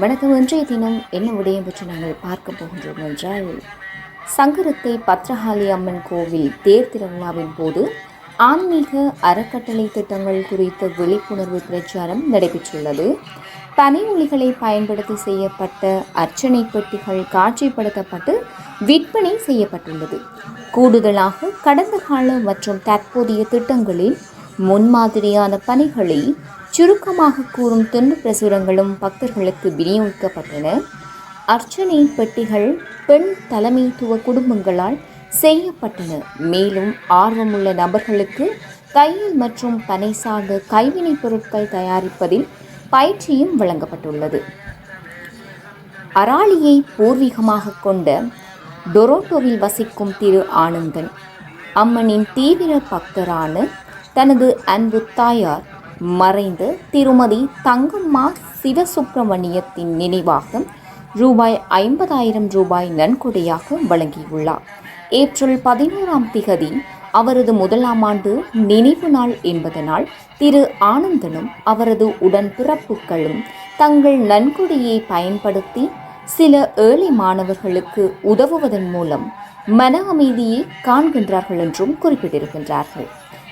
வணக்கம். இன்றைய தினம் என்ன விடயம் பற்றி நாங்கள் பார்க்க போகின்றோம் என்றால் சங்கரத்தை பத்ரகாளி அம்மன் கோவில் தேர் திருவிழாவின் போது ஆன்மீக அறக்கட்டளை திட்டங்கள் குறித்த விழிப்புணர்வு பிரச்சாரம் நடைபெற்றுள்ளது. பனை ஒளிகளை பயன்படுத்தி செய்யப்பட்ட அர்ச்சனை பெட்டிகள் காட்சிப்படுத்தப்பட்டு விற்பனை செய்யப்பட்டுள்ளது. கூடுதலாக கடந்த கால மற்றும் தற்போதைய திட்டங்களில் முன்மாதிரியான பணிகளை சுருக்கமாக கூறும் துண்டு பிரசுரங்களும் பக்தர்களுக்கு விநியோகிக்கப்பட்டன. அர்ச்சனை பெட்டிகள் பெண் தலைமைத்துவ குடும்பங்களால் செய்யப்பட்டன. மேலும் ஆர்வமுள்ள நபர்களுக்கு தையல் மற்றும் பனை சார்ந்த கைவினைப் பொருட்கள் தயாரிப்பதில் பயிற்சியும் வழங்கப்பட்டுள்ளது. அராலியை பூர்வீகமாக கொண்ட டொரோட்டோவில் வசிக்கும் திரு ஆனந்தன் அம்மனின் தீவிர பக்தரான தனது அன்பு தாயார் மறைந்த திருமதி தங்கம்மா சிவசுப்பிரமணியத்தின் நினைவாக ரூபாய் ஐம்பதாயிரம் ரூபாய் நன்கொடையாக வழங்கியுள்ளார். ஏப்ரல் பதினோராம் திகதி அவரது முதலாம் ஆண்டு நினைவு நாள் என்பதனால் திரு ஆனந்தனும் அவரது உடன்பிறப்புகளும் தங்கள் நன்கொடையை பயன்படுத்தி சில ஏழை மாணவர்களுக்கு உதவுவதன் மூலம் மன அமைதியை காண்கின்றார்கள் என்றும் குறிப்பிட்டிருக்கின்றார்கள்.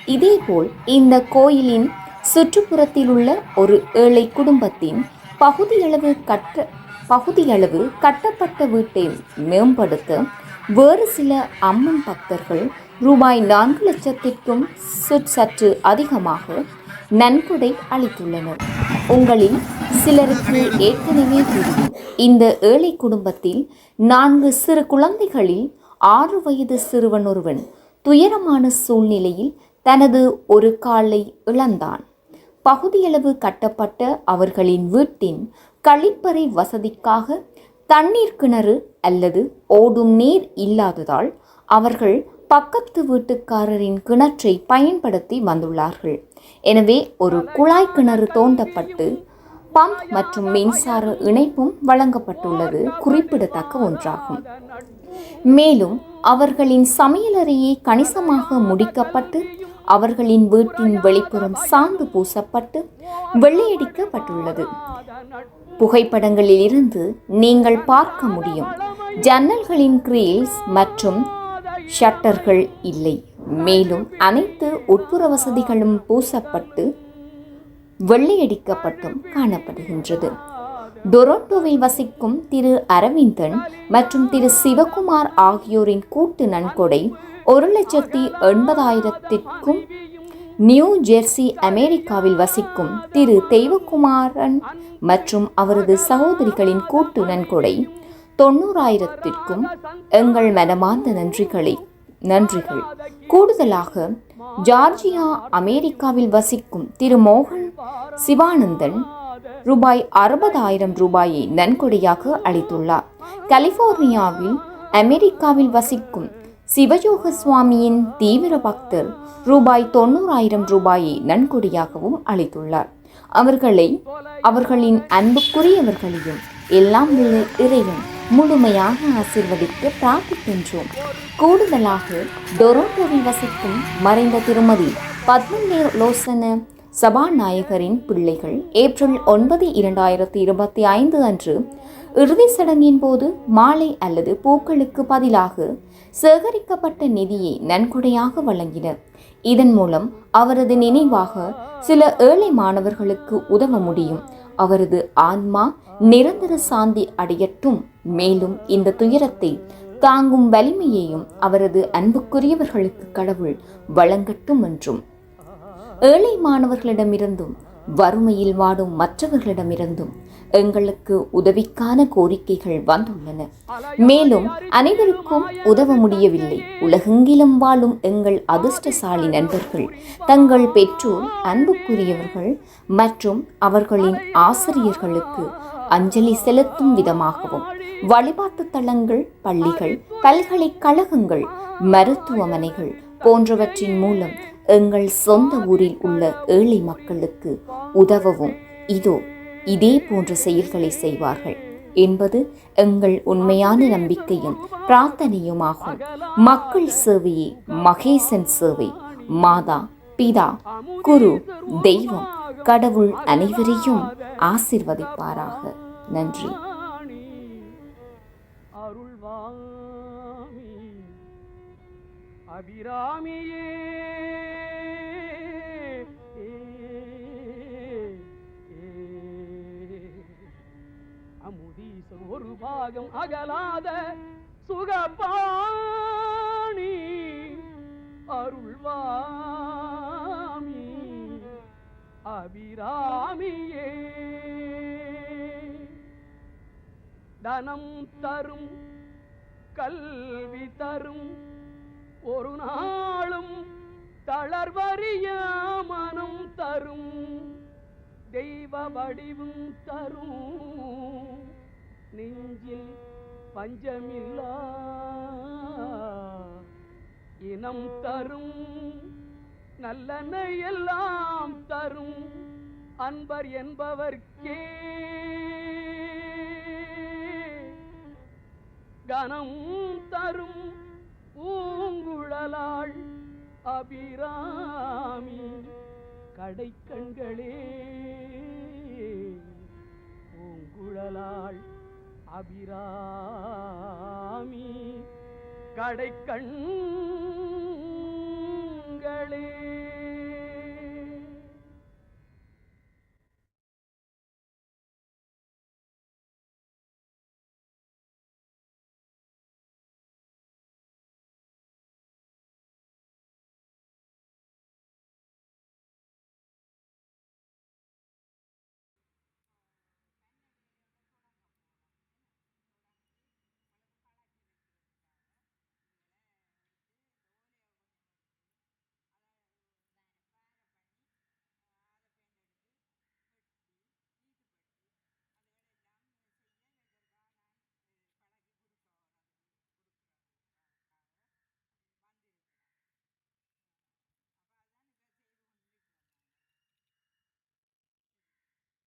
இதேபோல் இந்த கோயிலின் சுற்றுப்புறத்தில் உள்ள ஒரு ஏழை குடும்பத்தின் பகுதியளவு கட்ட பகுதியளவு கட்டப்பட்ட வீட்டை மேம்படுத்த வேறு சில அம்மன் பக்தர்கள் ரூபாய் நான்கு லட்சத்திற்கும் சற்று அதிகமாக நன்கொடை அளித்துள்ளனர். உங்களில் சிலருக்கு ஏற்கனவே தெரியும் இந்த ஏழை குடும்பத்தில் நான்கு சிறு குழந்தைகளில் ஆறு வயது சிறுவன் ஒருவன் துயரமான சூழ்நிலையில் தனது ஒரு காலை இழந்தான். பகுதியளவு கட்டப்பட்ட அவர்களின் வீட்டின் கழிப்பறை வசதிக்காக தண்ணீர் கிணறு அல்லது ஓடும் நீர் இல்லாததால் அவர்கள் பக்கத்து வீட்டுக்காரரின் கிணற்றை பயன்படுத்தி வந்துள்ளார்கள். எனவே ஒரு குழாய் கிணறு தோண்டப்பட்டு பம்ப் மற்றும் மின்சார இணைப்பும் வழங்கப்பட்டுள்ளது. குறிப்பிடத்தக்க ஒன்றாகும். மேலும் அவர்களின் சமையலறையை கணிசமாக முடிக்கப்பட்டு அவர்களின் வீட்டின் வெளிப்புறம் சாந்து பூசப்பட்டு வெள்ளையடிக்கப்பட்டுள்ளது. புகைப்படங்களில் இருந்து நீங்கள் பார்க்க முடியும் ஜன்னல்களின் கிரீல்ஸ் மற்றும் ஷட்டர்கள் இல்லை. மேலும் அனைத்து உட்புற வசதிகளும் பூசப்பட்டு வெள்ளையடிக்கப்பட்டும் காணப்படுகின்றது. டொரண்டோவில் வசிக்கும் திரு அரவிந்தன் மற்றும் திரு சிவகுமார் ஆகியோரின் கூட்டு நன்கொடை ஒரு லட்சத்தி எண்பதாயிரத்திற்கும் நியூ ஜெர்சி அமெரிக்காவில் வசிக்கும் திரு தெய்வகுமாரன் மற்றும் அவரது சகோதரிகளின் கூட்டு நன்கொடை தொண்ணூறாயிரத்திற்கும் எங்கள் மனமார்ந்த நன்றிகளை நன்றிகள். கூடுதலாக ஜார்ஜியா அமெரிக்காவில் வசிக்கும் திரு மோகன் சிவானந்தன் ரூபாய் அறுபதாயிரம் ரூபாயை நன்கொடையாக அளித்துள்ளார். கலிபோர்னியாவில் அமெரிக்காவில் வசிக்கும் சிவயோக சுவாமியின் தீவிர பக்தர் ரூபாய் தொண்ணூறாயிரம் ரூபாயை நன்கொடையாகவும் அளித்துள்ளார். அவர்களை அவர்களின் அன்புக்குரியவர்களையும் எல்லாம் இறைவன் முழுமையாக ஆசிர்வதித்து பிரார்த்திக்கின்றோம். கூடுதலாக டொரோட்டோவில் வசிக்கும் மறைந்த திருமதி பத்மலோசன சபாநாயகரின் பிள்ளைகள் ஏப்ரல் ஒன்பது இரண்டாயிரத்தி இருபத்தி ஐந்து அன்று இறுதி சடங்கின் போது மாலை அல்லது பூக்களுக்கு பதிலாக சேகரிக்கப்பட்ட நிதியை நன்கொடையாக வழங்கினர். இதன் மூலம் அவரது நினைவாக சில ஏழை மாணவர்களுக்கு உதவ முடியும். அவரது ஆன்மா நிரந்தர சாந்தி அடையட்டும். மேலும் இந்த துயரத்தை தாங்கும் வலிமையையும் அவரது அன்புக்குரியவர்களுக்கு கடவுள் வழங்கட்டும் என்றும். ஏழை மாணவர்களிடமிருந்தும் வறுமையில் வாடும் மற்றவர்களிடமிருந்தும் எங்களுக்கு உதவிக்கான கோரிக்கைகள் வந்துள்ளன. மேலும் அனைவருக்கும் உதவ முடியவில்லை. உலகெங்கிலும் வாழும் எங்கள் அதிர்ஷ்டசாலி நண்பர்கள் தங்கள் பெற்றோர் அன்புக்குரியவர்கள் மற்றும் அவர்களின் ஆசிரியர்களுக்கு அஞ்சலி செலுத்தும் விதமாகவும் வழிபாட்டு தலங்கள் பள்ளிகள் பல்கலைக்கழகங்கள் மருத்துவமனைகள் போன்றவற்றின் மூலம் எங்கள் சொந்த ஊரில் உள்ள ஏழை மக்களுக்கு உதவவும். இதோ இதே போன்ற செயல்களை செய்வார்கள். என்பது எங்கள் உண்மையான நம்பிக்கையும் பிரார்த்தனையுமாகும். மக்கள் சேவையே மகேசன் சேவை. மாதா பிதா குரு தெய்வம் கடவுள் அனைவரையும் ஆசிர்வதிப்பாராக. நன்றி. அருள்வாமி அபிராமியே. ஒரு பாகம் அகலாத சுகபாணி. அருள்வாமி அபிராமியே. தனம் தரும் கல்வி தரும் ஒரு நாளும் தளர்வறிய மனம் தரும் தெய்வ வடிவும் தரும். நெஞ்சில் பஞ்சமில்லா இனம் தரும் நல்லனை எல்லாம் தரும் அன்பர் என்பவர்க்கே. கனம் தரும் பூங்குழலாள் அபிராமி கடைக்கண்களே. பூங்குழலாள் அபிராமி கடைக்கண்களே.